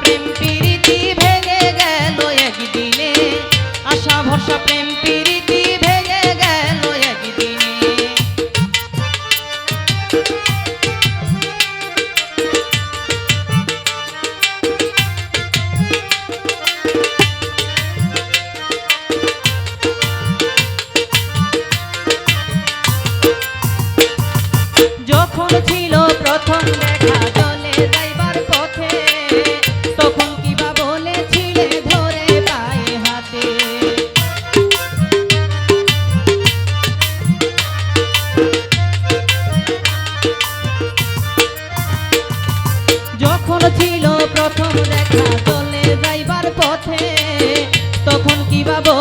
প্রেমপ্রীতি ভেঙে গেল একদিনে। আশা ভরসা প্রেমপ্রীতি পথে তখন কি বাবা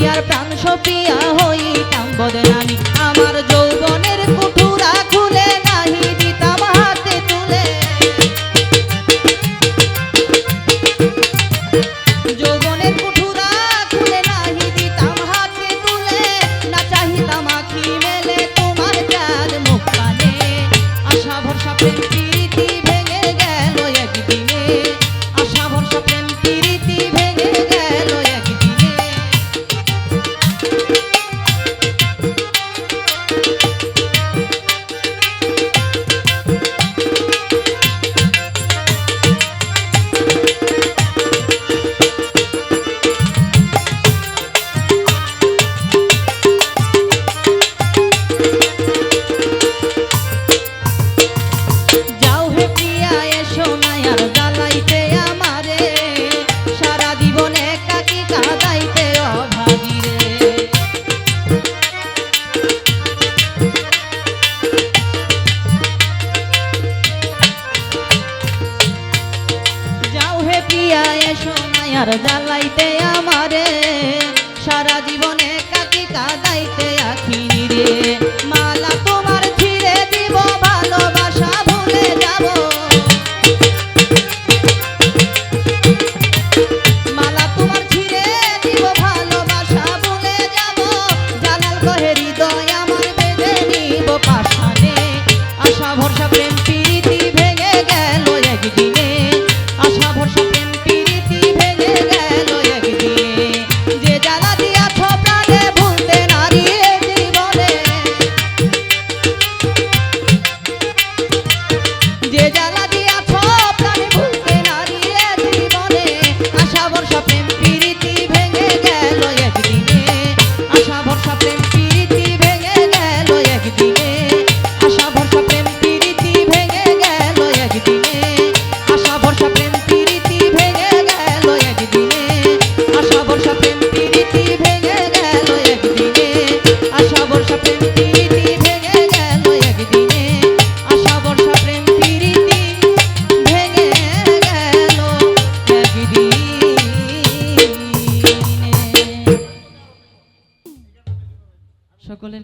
সপিয়ার প্রাণ সপিয়া হই আর জ্বালাইতে আমারে সারা জীবনে কাকি কাদাইতে আখিনি রে। মালা